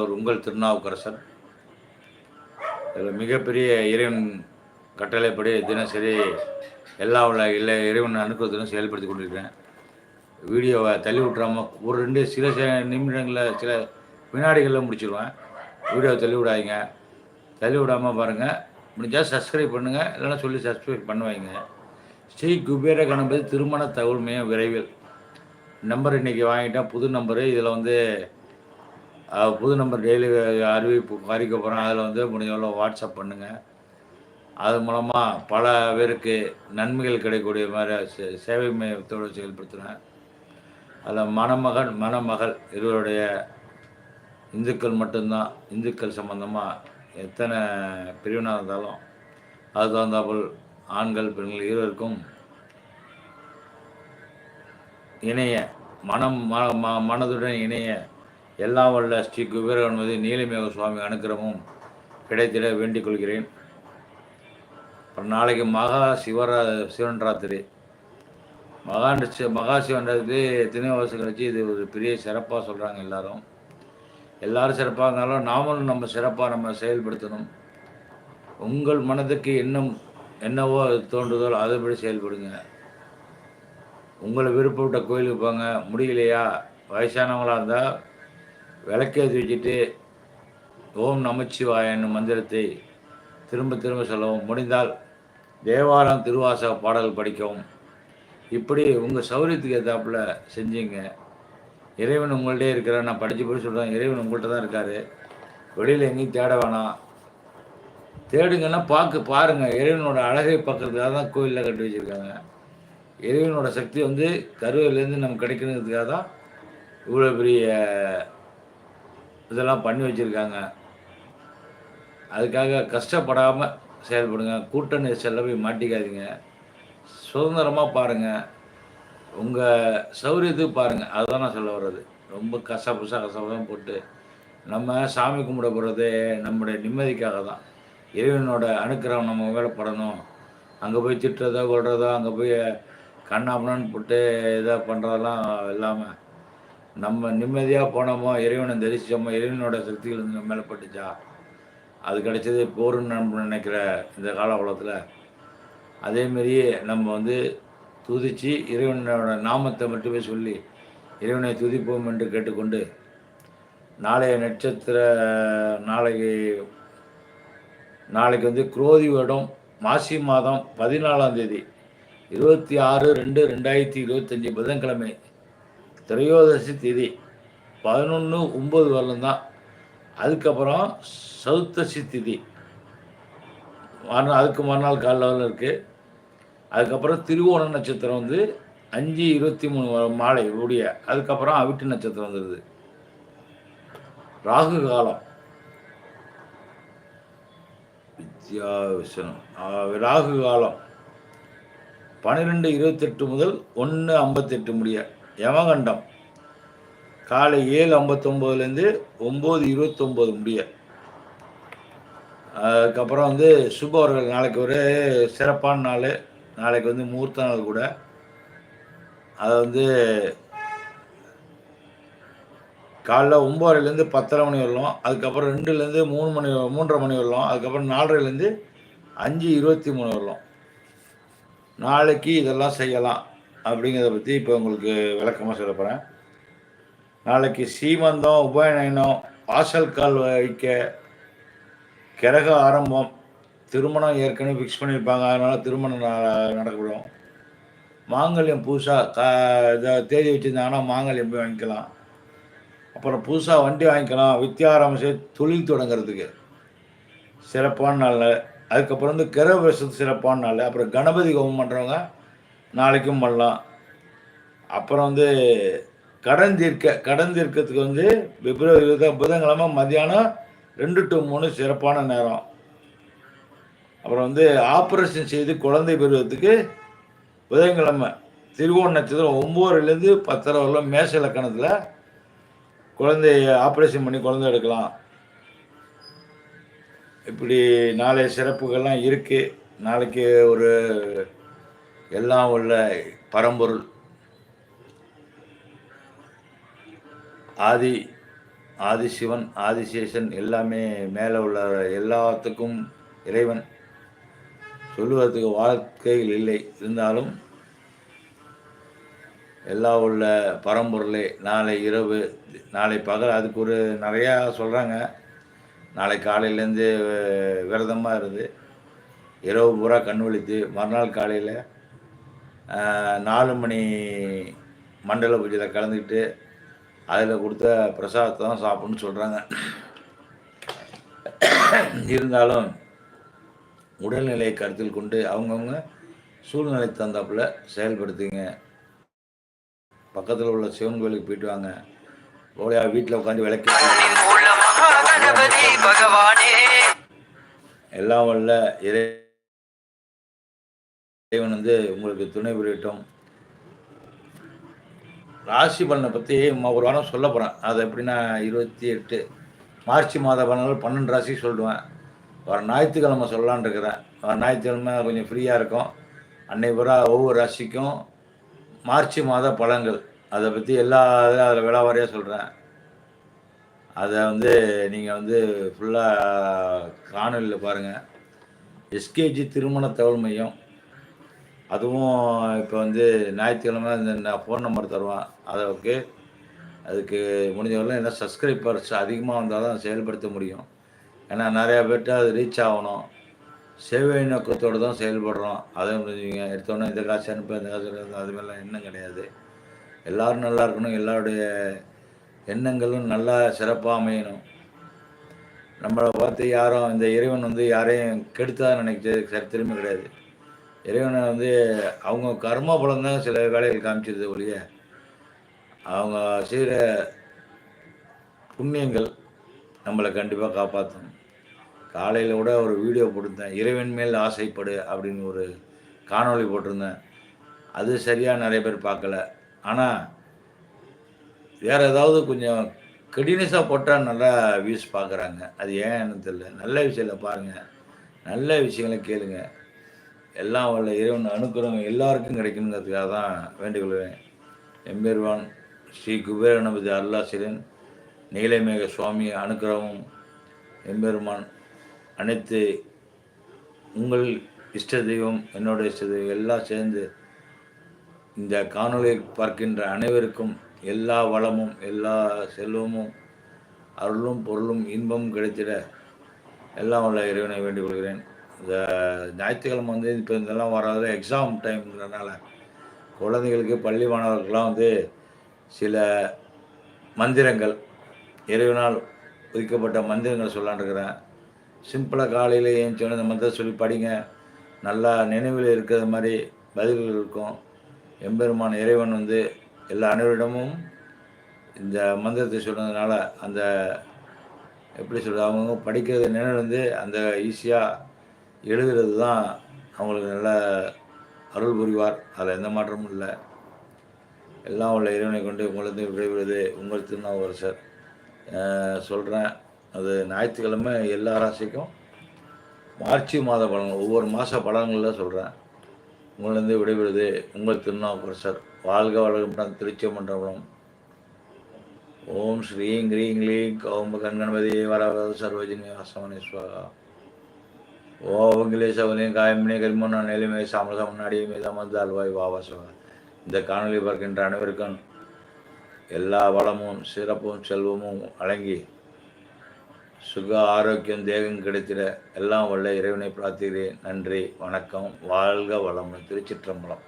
அவர் உங்கள் திருநாவுக்கரசர். இதில் மிகப்பெரிய இறைவன் கட்டளைப்படி தினசரி எல்லா உள்ள இல்லை இறைவன் அனுப்புறதுன்னு செயல்படுத்தி கொண்டிருக்கிறேன். வீடியோவை தள்ளி விட்றாம ஒரு ரெண்டு சில சில நிமிடங்களில் சில வினாடிகளில் முடிச்சிடுவேன் வீடியோவை தள்ளி விடாதீங்க. தள்ளி விடாமல் பாருங்கள் முடிஞ்சால் சப்ஸ்கிரைப் பண்ணுங்கள் இல்லைன்னா சொல்லி சப்ஸ்கிரைப் பண்ணுவாங்க. ஸ்ரீ குபேர கணபதி திருமண தகவல் மையம் விரைவில். நம்பர் இன்றைக்கி வாங்கிட்டேன். புது நம்பரு. இதில் வந்து புது நம்பர் டெய்லி அறிவிப்பு அறிவிக்க போகிறேன் அதில் வந்து முடிஞ்சவளோ வாட்ஸ்அப் பண்ணுங்கள் அது மூலமாக பல பேருக்கு நன்மைகள் கிடைக்கக்கூடிய மாதிரி சே- சேவை மையத்தோடு செயல்படுத்துகிறேன் அதில் மணமகன் மணமகள் இருவருடைய இந்துக்கள் மட்டும்தான். இந்துக்கள் சம்மந்தமாக எத்தனை பிரிவினாக இருந்தாலும் அது தகுந்தாப்புல் ஆண்கள் பெண்கள் இருவருக்கும் இணைய மனம் ம ம- மனதுடன் இணைய எல்லாம் வல்ல ஸ்ரீ குபேரகணபதி நீலமேக சுவாமி அனுக்கிரமும் கிடைத்திட வேண்டிக் கொள்கிறேன். அப்புறம் நாளைக்கு மகா சிவரா சிவன் ராத்திரி மகா மகா சிவன் ராத்திரி எத்தனையோ வருஷம் கழிச்சு இது ஒரு பெரிய சிறப்பாக சொல்கிறாங்க எல்லாரும். எல்லாரும் சிறப்பாக இருந்தாலும் நாமளும் நம்ம சிறப்பாக நம்ம செயல்படுத்தணும். உங்கள் மனதுக்கு இன்னும் என்னவோ அது தோன்றுதோ அதைப்படி செயல்படுங்க. உங்களை விருப்பப்பட்ட கோயிலுக்கு போங்க. முடியலையா? வயசானவங்களாக இருந்தால் விளக்கேற்றி வச்சுட்டு ஓம் நமச்சிவாய என்னும் மந்திரத்தை திரும்ப திரும்ப சொல்லவும் முடிந்தால் தேவாரம் திருவாசக பாடல் படிக்கவும். இப்படி உங்கள் சௌரியத்துக்கு ஏற்றாப்புல செஞ்சீங்க. இறைவன் உங்கள்கிட்டே இருக்கிறார். நான் படித்து போய் சொல்கிறேன் இறைவன் உங்கள்கிட்ட தான் இருக்கார். வெளியில் எங்கேயும் தேட வேணாம். தேடுங்கன்னா பார்க்க பாருங்கள் இறைவனோட அழகை பார்க்கறதுக்காக தான் கோயிலில் கட்டி வச்சுருக்காங்க. இறைவனோட சக்தி வந்து கருவிலேருந்து நமக்கு கிடைக்கணுங்கிறதுக்காக தான் இவ்வளோ பெரிய இதெல்லாம் பண்ணி வச்சுருக்காங்க. அதுக்காக கஷ்டப்படாமல் செயல்படுங்க. கூட்டணி செல்ல போய் மாட்டிக்காதீங்க. சுதந்திரமாக பாருங்கள் உங்கள் சௌரியத்துக்கு பாருங்கள் அதுதான் நான் சொல்ல வர்றது. ரொம்ப கசபுசா கசபுசம் போட்டு நம்ம சாமி கும்பிட போகிறது நம்முடைய நிம்மதிக்காக தான். இறைவனோட அனுக்கிரகம் நம்ம மேலே படணும். அங்கே போய் திட்டுறதோ கொள்றதோ அங்கே போய் கண்ணாமணான்னு போட்டு இதை பண்ணுறதெல்லாம் இல்லாமல் நம்ம நிம்மதியாக போனோமோ இறைவனை தரிசித்தோமோ இறைவனோட சக்திகள் வந்து நம்ம மேலே பட்டுச்சா? அது கிடைச்சது போருன்னு நம்ம நினைக்கிற இந்த கால உலகத்தில் அதேமாரியே நம்ம வந்து துதிச்சு இறைவனோட நாமத்தை மட்டுமே சொல்லி இறைவனை துதிப்போம் என்று கேட்டுக்கொண்டு நாளைய நட்சத்திர நாளைக்கு நாளைக்கு வந்து குரோதி வருடம் மாசி மாதம் பதினாலாம் தேதி இருபத்தி ஆறு ரெண்டு ரெண்டாயிரத்தி இருபத்தஞ்சி புதன்கிழமை. திரையோதசி திதி. பதினொன்று ஒம்பது வரலும் தான் அதுக்கப்புறம் சதுர்த்தசி திதி. மறுநாள் அதுக்கு மறுநாள் காலைல வரலும் இருக்குது அதுக்கப்புறம் திருவோண நட்சத்திரம் வந்து அஞ்சு இருபத்தி மூணு மாலை உடைய. அதுக்கப்புறம் அவிட்டு நட்சத்திரம் வந்துடுது ராகு காலம். வித்யா வித்யாவிசனம் ராகு காலம். பன்னிரெண்டு இருபத்தெட்டு முதல் ஒன்று ஐம்பத்தெட்டு முடிய. யமகண்டம். காலை ஏழு ஐம்பத்தொம்போதுலேருந்து ஒம்பது இருபத்தொம்போது முடிய. அதுக்கப்புறம் வந்து சுபவர்கள் நாளைக்கு ஒரு சிறப்பான நாள். நாளைக்கு வந்து முகூர்த்த நாள் கூட. அதை வந்து காலைல ஒம்பதுலேருந்து பத்தரை மணி வரலாம். அதுக்கப்புறம் ரெண்டுலேருந்து மூணு மணி மூன்றரை மணி வரலாம். அதுக்கப்புறம் நாலரைலேருந்து அஞ்சு இருபத்தி மூணு வரலாம். நாளைக்கு இதெல்லாம் செய்யலாம். அப்படிங்கிறத பற்றி இப்போ உங்களுக்கு விளக்கமாக சொல்ல போகிறேன் நாளைக்கு சீமந்தம் உபயநயனம் வாசல் கால் வைக்க கிரக ஆரம்பம் திருமணம் ஏற்கனவே ஃபிக்ஸ் பண்ணியிருப்பாங்க அதனால் திருமணம் ந- நடக்கப்படும். மாங்கல்யம் புதுசாக கா இதை தேதி வச்சுருந்தாங்கன்னா மாங்கல்யம் போய் வாங்கிக்கலாம். அப்புறம் புதுசாக வண்டி வாங்கிக்கலாம். வித்தியாரம் செய்து தொழில் தொடங்குறதுக்கு. சிறப்பான நாள் அதுக்கப்புறம் வந்து கிரக வருஷத்துக்கு சிறப்பான நாள் அப்புறம் கணபதி ஹோமம் பண்ணுறவங்க நாளைக்கும் பண்ணலாம். அப்புறம் வந்து கடன் தீர்க்க கடன் தீர்க்கத்துக்கு வந்து பிப்ரவரி புதன்கிழமை மதியானம் ரெண்டு டு மூணு சிறப்பான நேரம். அப்புறம் வந்து ஆப்ரேஷன் செய்து குழந்தை பெறுவதற்கு புதன்கிழமை திருவோண நட்சத்திரம் ஒம்போதுலேருந்து பத்தரை வரலாம் மேச இலக்கணத்தில் குழந்தைய ஆப்ரேஷன் பண்ணி குழந்தை எடுக்கலாம். இப்படி நாளைய சிறப்புகள்லாம் இருக்குது நாளைக்கு ஒரு எல்லாம் உள்ள பரம்பொருள். ஆதி ஆதிசிவன் ஆதிசேஷன் எல்லாமே மேலே உள்ள எல்லாத்துக்கும் இறைவன். சொல்லுவதற்கு வாழ்க்கையில் இல்லை. இருந்தாலும் எல்லா உள்ள பரம்பொருளே நாளை இரவு நாளை பகல் அதுக்கு ஒரு நிறையா சொல்கிறாங்க நாளை காலையிலேருந்து விரதமாக இருந்து இரவு பூரா கண் விழித்து மறுநாள் காலையில் நாலு மணி மண்டல பூஜையில் கலந்துக்கிட்டு அதில் கொடுத்த பிரசாதத்தை தான் சாப்பிட்ணுன்னு சொல்கிறாங்க இருந்தாலும் உடல்நிலையை கருத்தில் கொண்டு அவங்கவுங்க சூழ்நிலை தந்தாப்புல செயல்படுத்துங்க. பக்கத்தில் உள்ள சிவன் கோயிலுக்கு போயிட்டு வாங்க. ஓலையா வீட்டில் உட்காந்து விளக்கு எல்லாம் வல்ல இறை இறைவன் வந்து உங்களுக்கு துணை புரியட்டும் ராசி பலனை பற்றி ஒரு வாரம் சொல்ல போகிறேன் அது எப்படின்னா இருபத்தி எட்டு மார்ச் மாத பலன்கள் பன்னெண்டு ராசி சொல்லுவேன். வர ஞாயிற்றுக்கிழமை சொல்லலான் இருக்கிறேன் வர ஞாயிற்றுக்கிழமை கொஞ்சம் ஃப்ரீயாக இருக்கும். அன்னை பூரா ஒவ்வொரு ராசிக்கும் மார்ச் மாத பலன்கள். அதை பற்றி எல்லா இதில் அதில் விழாவாரியாக சொல்கிறேன் அதை வந்து நீங்கள் வந்து ஃபுல்லாக காணொலியில் பாருங்கள் எஸ்கேஜி திருமண தகவல் மையம். அதுவும் இப்போ வந்து ஞாயிற்றுக்கிழமை இந்த ஃபோன் நம்பர் தருவான். அதற்கு அதுக்கு முடிஞ்சவரெல்லாம் என்ன சப்ஸ்கிரைபர்ஸ் அதிகமாக வந்தால் தான் செயல்படுத்த முடியும். ஏன்னா நிறையா பேர்கிட்ட அது ரீச் ஆகணும். சேவை நோக்கத்தோடு தான் செயல்படுறோம். அதை புரிஞ்சுங்க எடுத்தோன்னே இந்த காசு அனுப்ப இந்த காசு அது மாதிரிலாம் எண்ணம் கிடையாது. எல்லோரும் நல்லா இருக்கணும். எல்லாருடைய எண்ணங்களும் நல்லா சிறப்பாக அமையணும். நம்மளை பார்த்து யாரும் இந்த இறைவன் வந்து யாரையும் கெடுத்தா நினைக்கிறது சரித்திரமே கிடையாது. இறைவனை வந்து அவங்க கர்ம பலம் தான் சில வேலைகள் காமிச்சிருது ஒழிய அவங்க செய்கிற புண்ணியங்கள் நம்மளை கண்டிப்பாக காப்பாற்றணும் காலையில் கூட ஒரு வீடியோ போட்டிருந்தேன் இறைவன் மேல் ஆசைப்படு அப்படின்னு ஒரு காணொளி போட்டிருந்தேன். அது சரியாக நிறைய பேர் பார்க்கல. ஆனால் வேறு ஏதாவது கொஞ்சம் கடினஸாக போட்டால் நல்லா வியூஸ் பார்க்குறாங்க. அது ஏன்னு தெரியல. நல்ல விஷயத்தில் பாருங்கள் நல்ல விஷயங்களை கேளுங்கள் எல்லாம் உள்ள இறைவன் அனுக்கிறவங்க எல்லாருக்கும் கிடைக்கணுங்கிறதுக்காக தான் வேண்டுகொள்வேன் எம்பெருவான் ஸ்ரீ குபேரநபதி அருளாசிரியன் நீலமேக சுவாமி அனுக்கிறவும் எம்பெருமான் அனைத்து உங்கள் இஷ்ட தெய்வம் என்னோட இஷ்ட தெய்வம் எல்லாம் சேர்ந்து இந்த காணொலியை பார்க்கின்ற அனைவருக்கும் எல்லா வளமும் எல்லா செல்வமும் அருளும் பொருளும் இன்பமும் கிடைத்திட எல்லாம் உள்ள இறைவனை வேண்டிக் கொள்கிறேன் இந்த ஞாயிற்றுக்கிழமை வந்து இப்போ இதெல்லாம் வராது. எக்ஸாம் டைம்ங்கிறனால குழந்தைகளுக்கு பள்ளி மாணவர்கள்லாம் வந்து சில மந்திரங்கள் இறைவனால் ஒதுக்கப்பட்ட மந்திரங்கள் சொல்லான்ருக்கிறேன் சிம்பிளாக காலையில் ஏன் இந்த மந்திரம் சொல்லி படிங்க. நல்லா நினைவில் இருக்கிற மாதிரி பதில்கள் இருக்கும். எம்பெருமான் இறைவன் வந்து எல்லா அனைவரிடமும் இந்த மந்திரத்தை சொன்னதுனால அந்த எப்படி சொல்கிறது அவங்க படிக்கிறது நினைவு வந்து அந்த ஈஸியாக எழுதுறது தான் அவங்களுக்கு நல்ல அருள் புரிவார். அதில் எந்த மாற்றமும் இல்லை. எல்லாம் உள்ள இறைவனை கொண்டு உங்களிருந்து விடைபெறுவது உங்கள் திருநாவுக்கரசர். சொல்கிறேன் அது ஞாயிற்றுக்கிழமை எல்லா ராசிக்கும் மார்ச் மாத பலன்கள் ஒவ்வொரு மாத பலன்களில் சொல்கிறேன் உங்களிருந்து விடைபெறுவது உங்கள் திருநாவுக்கரசர். வாழ்க வளர்கின்ற திருச்சி மண்டபம் ஓம் ஸ்ரீங் கிரீங் லீங் கௌம்ப கண்கணபதி வர சுவாகா ஓ ஓவங்கிலே சவலையும் காயமினே கரிமோன நிலைமை சாமசா முன்னாடி மீதமந்து அல்வாய் வாவாசவா இந்த காணொலி பார்க்கின்ற அனைவருக்கும் எல்லா வளமும் சிறப்பும் செல்வமும் அடங்கி சுக ஆரோக்கியம் தேகம் கிடைத்திட எல்லாம் உள்ள இறைவனை பிரார்த்திக்கிறேன். நன்றி வணக்கம் வாழ்க வளம் திருச்சிற்றம்பலம்.